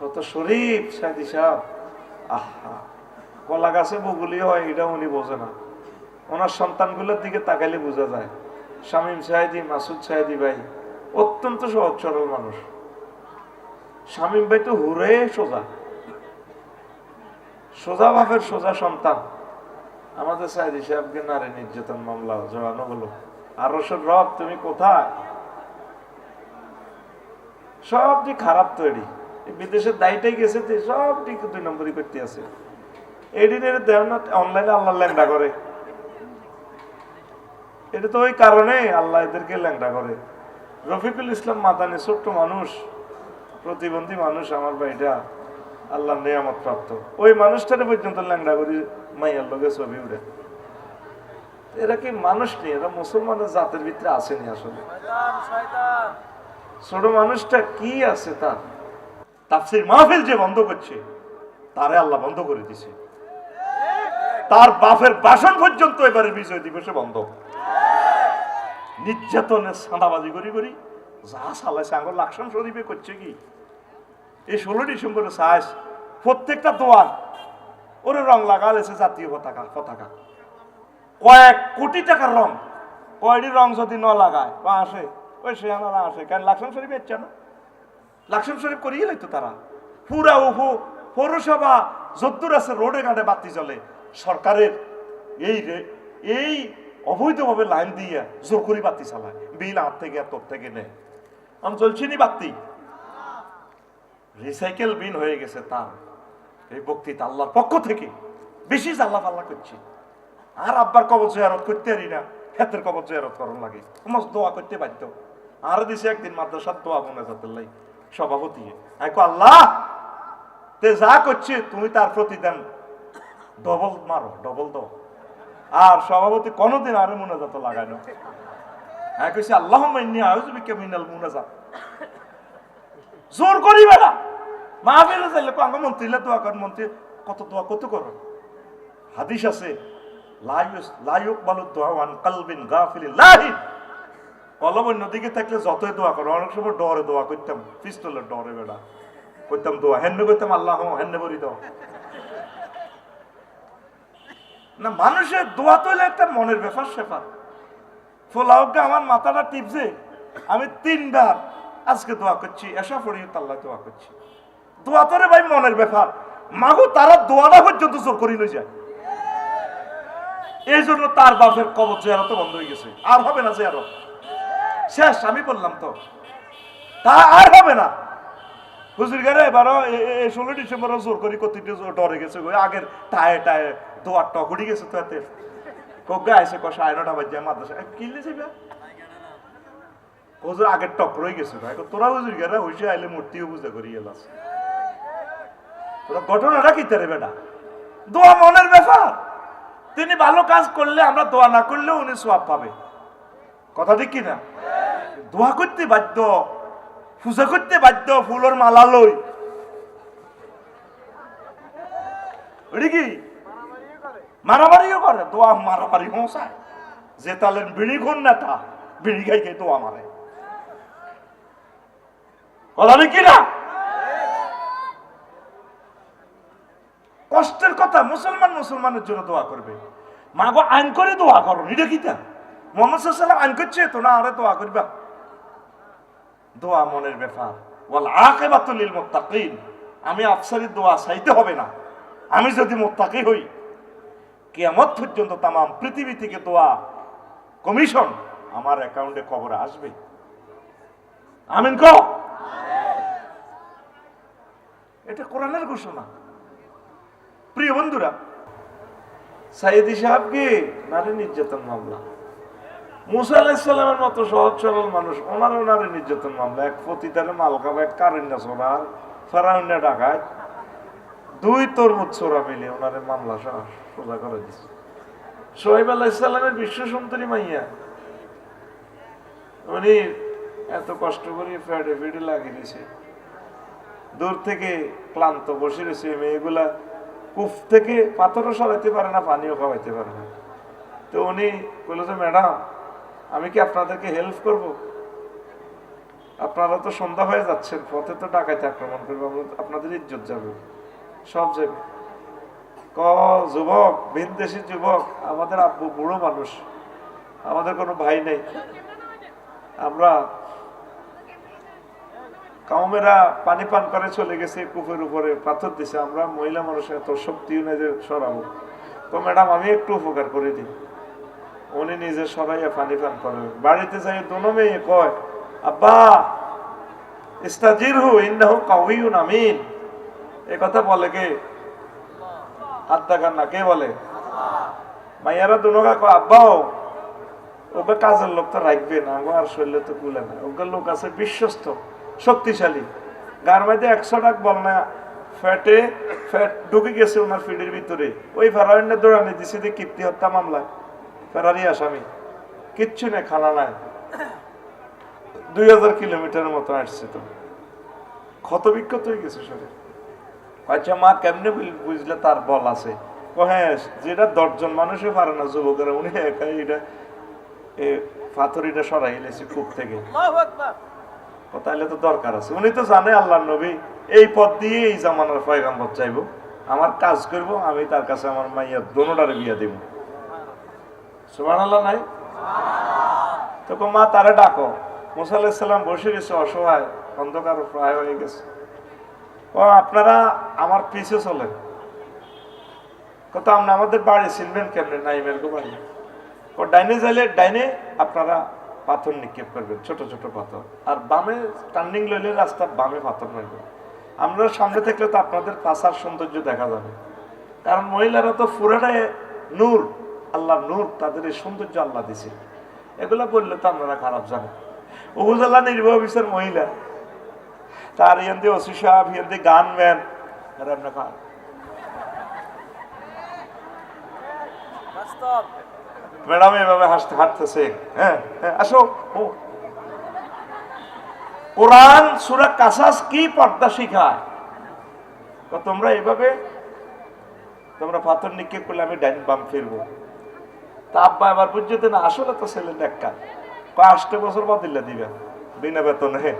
কত শরীফ, সাইদি সাহেব। আহা, কলা গাছে বগুলি হয়, এটা উনি বোঝে না। ওনার সন্তানগুলোর দিকে তাকাইলে বোঝা যায়। শামীম সাহেদি, মাসুদ সাহেদি ভাই, অত্যন্ত সহজ সরল মানুষ। শামীম ভাই তো হুরে সোজা। সোজা বাপের সোজা সন্তান। আমাদের সাহেদি সাহেবকে নারী নির্যাতন মামলা, জড়ানো হলো। আর রসদ রব, তুমি কোথায়? সব যে খারাপ তৈরি। বিদেশের দায়টাই গেছে তো সব ঠিক দুই নম্বরই করতে আছে। এডিনের দেও না অনলাইনে আল্লাহ ল্যাংডা করে। এটা তো ওই কারণে আল্লাহ এদেরকে ল্যাংডা করে। রফিকুল ইসলাম মাদানি ছোট্ট মানুষ প্রতিবন্ধী মানুষ আমার ভাইটা আল্লাহ নিয়ামত প্রাপ্ত ওই মানুষটারে পর্যন্ত ল্যাংডা করি মাইয়ার লোকে ছবি উঠে এরা কি মানুষ নেই এরা মুসলমানের জাতের ভিতরে আসেনি আসলে? ছোট মানুষটা কি আছে তার? তাফসির মাহফিল যে বন্ধ করছে, তারে আল্লাহ বন্ধ করে দিছে। তার বাপের বাসন পর্যন্ত এবারে বিজয় দিবসে বন্ধ। নির্যাতনের সাঁদাবাজি করি করি, যা সালাইছে আঙ্গুর লাকসাম শরীফে করছে কি? এই ষোলো ডিসেম্বরে সাইজ প্রত্যেকটা দোয়ার ওরে রং লাগালেছে জাতীয় পতাকা পতাকা। কয়েক কোটি টাকার রং কয়টি রং যদি ন লাগায়, বা আসে, ওই সে আসে কারণ লাকসাম শরীফ এসছে না? লাকসাম শরীফ করিয়ে লাইতো তারা। পুরা উহু পৌরসভা যদ্দুর আছে রোডে ঘাটে বাতি চলে সরকারের এই এই অবৈধভাবে লাইন দিয়ে জোর করে বাতি চালায়। বিল হাত থেকে আর তোর থেকে নেয়। আমি চলছি নি বাতি। রিসাইকেল বিন হয়ে গেছে তার। এই বক্তৃতা আল্লাহর পক্ষ থেকে। বেশি জাল্লা পাল্লা করছি। আর আব্বার কবর জয়ারত করতে পারি না। ক্ষেতের কবর জয়ারত করন লাগে। সমস্ত দোয়া করতে বাধ্য। আর দিছে একদিন মাদ্রাসার দোয়া মনে যাতে সভাপতি। কো আল্লাহ, তে যা করছে তুমি তার প্রতিদান ডবল মারো, ডবল দাও। আর সভাপতি কোনোদিন আরে মুনাজাত লাগায় না। আমি কইছি আল্লাহ মাইনি আউযু বিকা মিনাল মুনাজাত। জোর করি বেড়া মা বেড়ে যাইলে কো, আঙ্গ মন্ত্রীলে দোয়া কর মন্ত্রী, কত দোয়া, কত করো? হাদিস আছে লায়ুস লায়ুক বালু দোয়া ওয়ান কালবিন গাফিলিন লাহিন কলম অন্যদিকে থাকলে যতই দোয়া করো, অনেক সময় ডরে দোয়া করতাম, পিস্তলের ডরে বেড়া। করতাম দোয়া, হেন্নে করতাম, আল্লাহ, হেন্নে বলি দাও। না, মানুষের দোয়া তো একটা মনের ব্যাপার, সেপার। ফোলাউকে আমার মাথাটা টিপছে, আমি তিনবার আজকে দোয়া করছি এসা পড়ি, তাল্লা দোয়া করছি। দোয়া তো রে ভাই মনের ব্যাপার। মাগো, তারা দোয়াটা পর্যন্ত জোর করি লই যায়। এই জন্য তার বাপের কবর জেয়ারত বন্ধ হয়ে গেছে। আর হবে না জেয়ারত। শেষ আমি বললাম তো। তা আর হবে না। হুজুর গারে এবারও ষোলো ডিসেম্বর জোর করি কতিটি ডরে গেছে আগের টায়ে টায়ে দোয়ার টকড়ি গেছে তো এতে। কোগা আইসে কষা আয়নটা বাজ্যা মাদ্রাসা এ, কিনলে যাবে হুজুর আগের টক রয়ে গেছে ভাই তোরা হুজুর গারে হইসে আইলে মূর্তিও বুঝে করি এলাস তোরা ঘটনাটা কি তারে বেটা? দোয়া মনের ব্যাপার। তিনি ভালো কাজ করলে আমরা দোয়া না করলেও উনি সোয়াব পাবে। কথা ঠিক কিনা? দোয়া করতে বাধ্য, পূজা করতে বাধ্য ফুলের মালা লই। কি? মারামারিও করে, দোয়া মারামারি হোসায় যে তালেন বিড়ি খুন না তা, বিড়ি খাই খাই দোয়া মারে। কথা ঠিক কিনা? কষ্টের কথা, মুসলমান মুসলমানের জন্য দোয়া করবে। মা গো আইন করে দোয়া করো, এটা কি তা মোহাম্মদ আইন করছে তো না, আরে দোয়া করবা? দোয়া মনের ব্যাপার ওয়াল আকিবাতুল মুত্তাকিন। আমি আফসারির দোয়া চাইতে হবে না। আমি যদি মুত্তাকি হই, কিয়ামত পর্যন্ত তাম পৃথিবী থেকে দোয়া, কমিশন আমার অ্যাকাউন্টে খবর আসবে। আমিন কো? এটা কোরআনের ঘোষণা। প্রিয় বন্ধুরা সাইদি সাহেবকে নারী নির্যাতন মামলা? মতো সহজ সরল মানুষ, ওনার নারী নির্যাতন এক এক ডাকায় দুই তরমুজ চোরা মিলে ওনারে মামলা সোজা করে দিচ্ছে সোহেব বিশ্ব সুন্দরী মাইয়া। উনি এত কষ্ট করে ফেডে ফেডে লাগিয়ে দিয়েছে। দূর থেকে ক্লান্ত বসে রয়েছে মেয়েগুলা। কুফ থেকে পাথরও সরাইতে পারে না, পানিও খাওয়াইতে পারে না। তো উনি বলেছে ম্যাডাম আমি কি আপনাদেরকে হেল্প করব? আপনারা তো সন্ধ্যা হয়ে যাচ্ছেন, পথে তো ডাকাইতে আক্রমণ করবে আপনাদের ইজ্জত যাবে সব যাবে ক, যুবক, ভিনদেশি যুবক, আমাদের আব্বু বুড়ো মানুষ, আমাদের কোনো ভাই নেই। আমরা কাউমেরা পানি পান করে চলে গেছে কূপের উপরে, পাথর দিছে, আমরা মহিলা মানুষের এত শক্তিও নেই যে সরাবো। তো ম্যাডাম, আমি একটু উপকার করে দিই। উনি নিজে সরাইয়া পানি পান করে। বাড়িতে যাই, দোনো মেয়ে কয়, আব্বা ইস্তাজির হু ইন্নাহু কাউইউন আমিন। এ কথা বলে কে? হাত না, কে বলে? মাইয়ারা দুনোগা আব্বাও ওকে কাজের লোক তো রাখবে না, গো, আর শরীরে তো কুলে না। ওকে লোক আছে বিশ্বস্ত, শক্তিশালী। গার মধ্যে একশো টাক বল না, ফ্যাটে, ফ্যাট ঢুকে গেছে ওনার ফিডের ভিতরে। ওই ফেরারিনে দৌড়ানি দিছে দিয়ে কীর্তি হত্যা মামলায়। ফেরারি আসামি কিচ্ছু নেই খানা নাই। দুই হাজার কিলোমিটারের মতো আসছে তো। ক্ষত বিক্ষত হয়ে গেছে শরীর। আচ্ছা মা কেমনে বুঝলে তার বল আছে? ও হ্যাঁ যেটা দশজন মানুষে পারে না যুবকেরা উনি একাই এটা এ পাথরিটা সরাই এলেছে কূপ থেকে। তাহলে তো দরকার আছে। উনি তো জানে আল্লাহ নবী। এই পথ দিয়ে এই জামানার পয়গাম্বর চাইব আমার কাজ করব আমি তার কাছে আমার মাইয়া দোনোটারে বিয়া দিব। সুমান আল্লাহ নাই তো মা তারে ডাকো। মুসা আলাহিসাল্লাম বসে গেছে অসহায় অন্ধকার প্রায় হয়ে গেছে। ও আপনারা আমার পিছে চলেন। কত আপনি আমাদের বাড়ি চিনবেন কেমনে? নাইমের গো বাড়ি ও ডাইনে যাইলে ডাইনে আপনারা পাথর নিক্ষেপ করবেন ছোট ছোট পাথর। আর বামে টার্নিং লইলে রাস্তা বামে পাথর মারবেন আমরা সামনে থাকলে তো আপনাদের পাশার সৌন্দর্য দেখা যাবে। কারণ মহিলারা তো পুরাটাই নূর। আল্লাহ নূর তাদের এই সৌন্দর্য আল্লাহ দিছে। এগুলা বললে তো আপনারা খারাপ জানেন। উপজেলা নির্বাহী অফিসের মহিলা। তার ইয়ান দিয়ে ওসি সাহেব ইয়ান দিয়ে গান ম্যান রান্না খান ম্যাডাম এভাবে হাসতে হাঁটতেছে। হ্যাঁ হ্যাঁ আসো। ও। কোরআন সুরা কাসাস কি পর্দা শিখায়? তোমরা এভাবে তোমরা পাথর নিক্ষেপ করলে আমি ডাইন বাম ফিরবো তা আব্বা এবার বুঝতে না আসলে তো ছেলে দেখা পাঁচটা বছর বা দিলে দিবে। বিনা বেতনে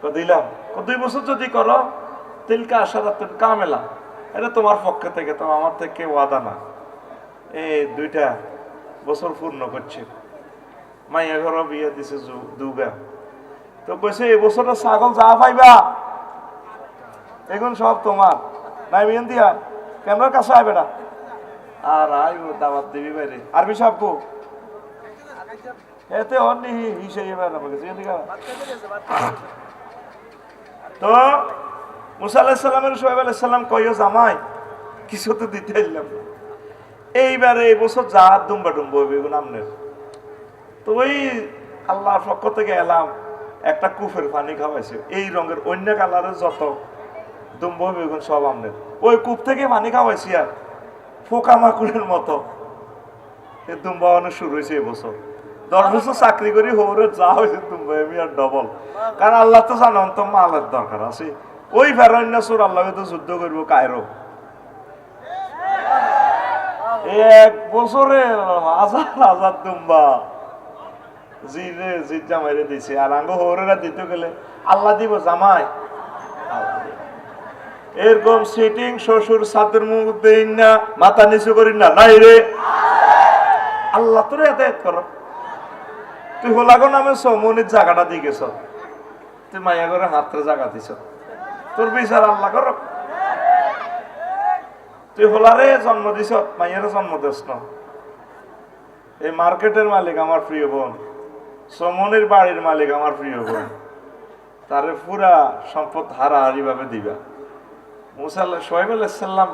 তো দিলাম। দুই বছর যদি করো, তিলকা আশারাতুন কামেলা। এটা তোমার পক্ষ থেকে তো আমার থেকে ওয়াদা না। এই দুইটা বছর পূর্ণ করছে। মাইয়া ঘর বিয়ে দিছে দুগা। তো কইছে এই বছরটা ছাগল যা পাইবা এগুন সব তোমার। নাই বিয়েন দিয়া ক্যামেরার কাছে আয় বেটা আর আই ও দিবি বাইরে। আরবি সাহেব কো? এতে অন্য হিসেবে বেড়া আমাকে তো, মুসা আলাহিসাল্লামের সোহেব আলাইসাল্লাম কইও, জামাই, কিছু তো দিতে এলাম না। এইবারে এই বছর যা দুম্বা ডুম্বা এগুলো আমনের। তো ওই আল্লাহর পক্ষ থেকে এলাম, একটা কুফের পানি খাওয়াইছে। এই রঙের অন্য কালারের যত দুম্বা হইবে সব আমনের। ওই কূপ থেকে পানি খাওয়াইছি আর পোকামাকুড়ের মতো। দুম্বা অনেক শুরু হয়েছে এবছর দশ বছর চাকরি করি, হৌরে যা হয়েছে দুম্বা আমি আর ডবল কারণ আল্লাহ তো জানেন তো মালের দরকার আছে। ওই ফেরন্য সুর আল্লাহ তো যুদ্ধ করব, কায়রো। এক বছরে হাজার হাজার দুম্বা। জিরে জির জামাইরে দিছে। আর আঙ্গ হরেরা দিতে গেলে আল্লাহ দিব জামাই। এরকম সিটিং শ্বশুর সাদের মুখ দেই না মাথা নিচু করি না নাই রে। আল্লাহ তোরে এত করো। তুই হোলাগো নামে সমনির জায়গাটা দিয়ে গেছ। তুই মাইয়া করে হাতের জায়গা দিছ। তোর বিচার আল্লাহ করো তুই হোলারে জন্ম দিছ, মাইয়ারে জন্ম দিস না। এই মার্কেটের মালিক আমার প্রিয় বোন। সমনের বাড়ির মালিক আমার প্রিয় বোন। তারে পুরা সম্পদ হারা হারাহারি ভাবে দিবা। মুসাল্লাহ সোহেব আলাইসাল্লাম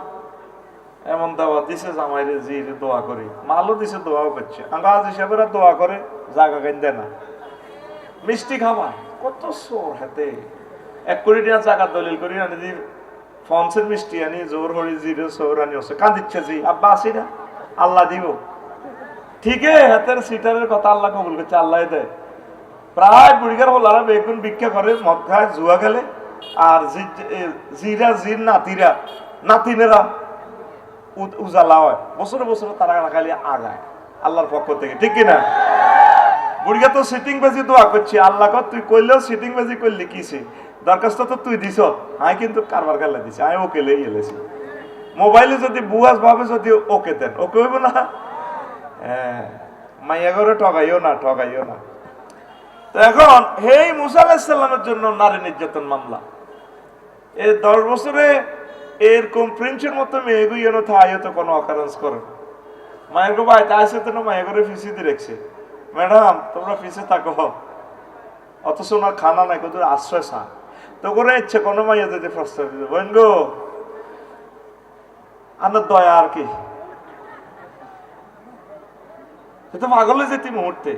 এমন দাওয়া দিছে জামাইরে জি দোয়া করি। মালও দিছে, দোয়াও করছে। আঙ্গাজ হিসাবে দোয়া করে জাগা কেন না। মিষ্টি খাওয়া, কত সোর হাতে। এক কোটি টাকা জাগা দলিল করি, আনি দি ফনসের মিষ্টি আনি, জোর হরি জিরে সোর আনি হচ্ছে কাঁদিচ্ছে জি। আব্বা, আসি না। আল্লাহ দিব। ঠিকই হাতের সিটারের কথা আল্লাহ কবুল করছে, আল্লাহ দেয়। প্রায় বুড়িগার হলারা বেগুন ভিক্ষা করে, মদ খায়, জুয়া খেলে। আর জিরা জির নাতিরা। নাতিনেরা উজালা হয়। বছরে বছরে তারা খালি আগায় আল্লাহর পক্ষ থেকে। ঠিক কিনা? বুড়িয়া তো সিটিং বাজি দোয়া করছি। আল্লাহ তুই কইলেও সিটিং বাজি দরখাস্ত তো তুই দিছ। আমি কিন্তু কারবার কাল্লা দিছি। আমি ওকে লেই এলেছি। মোবাইলে যদি বুয়াস ভাবে যদি ওকে দেন, ওকে হইব না? হ্যাঁ মাইয়া করে ঠগাইও না ঠগাইও না। তো এখন, হেই মুসা আলাহিসাল্লামের জন্য নারী নির্যাতন মামলা। এই দশ বছরে এরকম প্রিন্সের মতো মেয়েগুই যেন থাইও তো কোনো অকারেন্স করে মায়ের গো ভাই, তা আছে তো মায়ের ফিসি দিয়ে রেখছে? ম্যাডাম, তোমরা ফিসে থাকো। অথচ ওনার খানা নাই, কত আশ্রয় চা তো করে ইচ্ছে কোনো মাইয়া যদি প্রস্তাব দিতে। বোন গো আনার দয়া আর কি। সে তো পাগলে যেতি মুহূর্তে।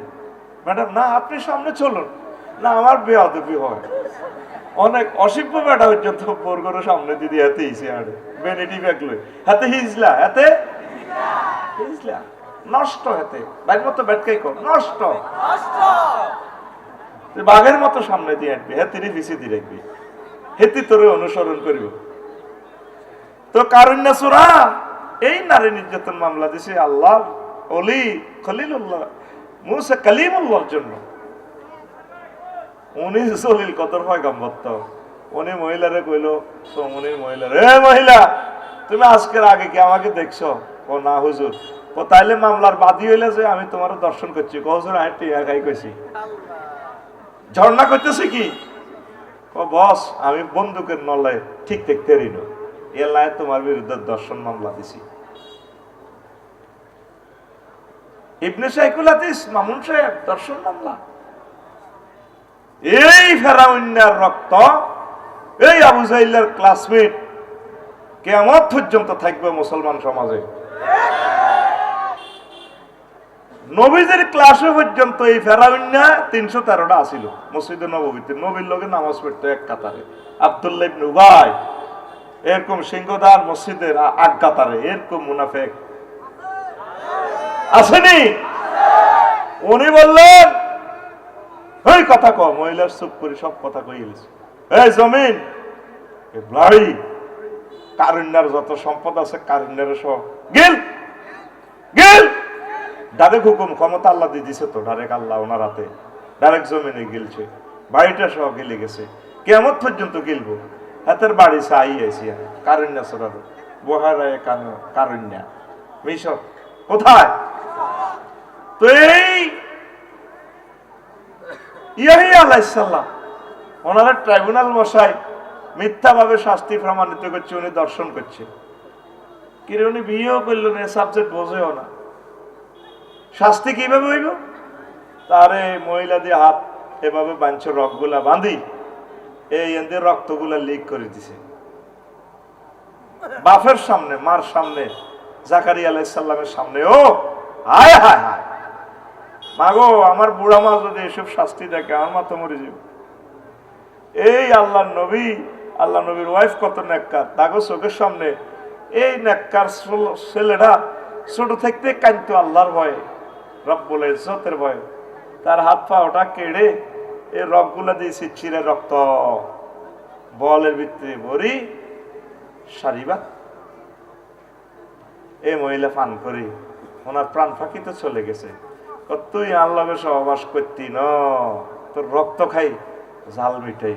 ম্যাডাম, না, আপনি সামনে চলুন। না, আমার বেয়াদবি হয়। অনেক অসিব্য বেটা পর্যন্ত বর্গর সামনে দিদি হাতে হিসে আড়ে বেনেটি ব্যাগলো হাতে হিজলা হাতে? হিজলা নষ্ট হাতে। বাইর মতো ব্যাটকাই কর নষ্ট। বাঘের মতো সামনে দিয়ে আঁটবি। হেতিরি পিছি দিয়ে রাখবি। হেতি তোরে অনুসরণ করিব। তো কারুণ্য সুরা? এই নারী নির্যাতন মামলা দিছে আল্লাহ, অলি, খলিলুল্লাহ, মুসা কালিমুল্লাহর জন্য। উনি কতর উনি মহিলারে কইলো সমনির মহিলা রে মহিলা তুমি আজকের আগে কি আমাকে দেখছ? ও না হুজুর। ও তাইলে মামলার বাদী হইলে যে আমি তোমার দর্শন করছি। কো হুজুর আমি টিয়া খাই কইছি। ঝর্ণা করতেছে কি? ও বস আমি বন্দুকের নলায় ঠিক দেখতে রিনো এলায় তোমার বিরুদ্ধে দর্শন মামলা দিছি। ইবনে শাইকুল হাদিস মামুন সাহেব দর্শন মামলা। এই ফেরাউন্নার রক্ত, এই আবু জাইলের ক্লাসমেট কেমন পর্যন্ত থাকবে মুসলমান সমাজে। নবীদের ক্লাসে পর্যন্ত এই ফেরাউন্না তিনশো তেরোটা আসিল মসজিদে নবীতে নবীর লোকে নামাজ পড়তো এক কাতারে। আবদুল্লাহ ইবনে উবাই, এরকম সিংহদার মসজিদের আগ কাতারে, এরকম মুনাফেক। আসেনি উনি বললেন কথা কম মহিলার চুপ করে সব কথা কই গেছে এই জমিন ব্লাড়ি কারুণ্যার যত সম্পদ আছে কারুণ্যার সব। গেল গেল। ডাইরেক্ট হুকুম, ক্ষমতা আল্লাহ দিয়ে দিছে তো, ডাইরেক্ট আল্লাহ ওনার হাতে। ডাইরেক্ট জমিনে গেলছে। বাড়িটা সহ গেলে গেছে। কেমন পর্যন্ত গেলবো। হাতের বাড়ি চাই আইসি কারুণ্যা সরার বহারায় কারুণ্যা। মিশর, কোথায়? তো এই ইয়াহি আলাইসাল্লাম ওনারা ট্রাইব্যুনাল বসায় মিথ্যাভাবে শাস্তি প্রমাণিত করছে, উনি দর্শন করছে। কিরে উনি বিয়েও সাবজেক্ট বোঝেও না। শাস্তি কীভাবে হইল? তারে মহিলা দিয়ে হাত এভাবে বাঞ্ছ রকগুলা বাঁধি, এই এদের রক্তগুলা লিক করে দিছে। বাফের সামনে, মার সামনে জাকারি আলাইসাল্লামের সামনে, ও, হায় হায় হায়। মাগো, আমার বুড়া মা যদি এসব শাস্তি দেখে, আমার মা তো মরে যাবে। এই আল্লাহ নবী আল্লাহ নবীর ওয়াইফ কত নেককার। তাগো চোখের সামনে, এই নেককার ছেলে- ছেলেটা ছোট থাকতে কাঁদতো আল্লাহর ভয়ে, রব্বুল ইজ্জতের ভয়ে। তার হাত পা ওটা কেড়ে এই রকগুলা দিয়েছি চিরে রক্ত। বলের ভিতরে ভরি সারিবা। এই মহিলা পান করি, ওনার প্রাণ ফাঁকি তো চলে গেছে। তুই আল্লাহকে সহবাস করতি ন? তোর রক্ত খাই জাল মিটাই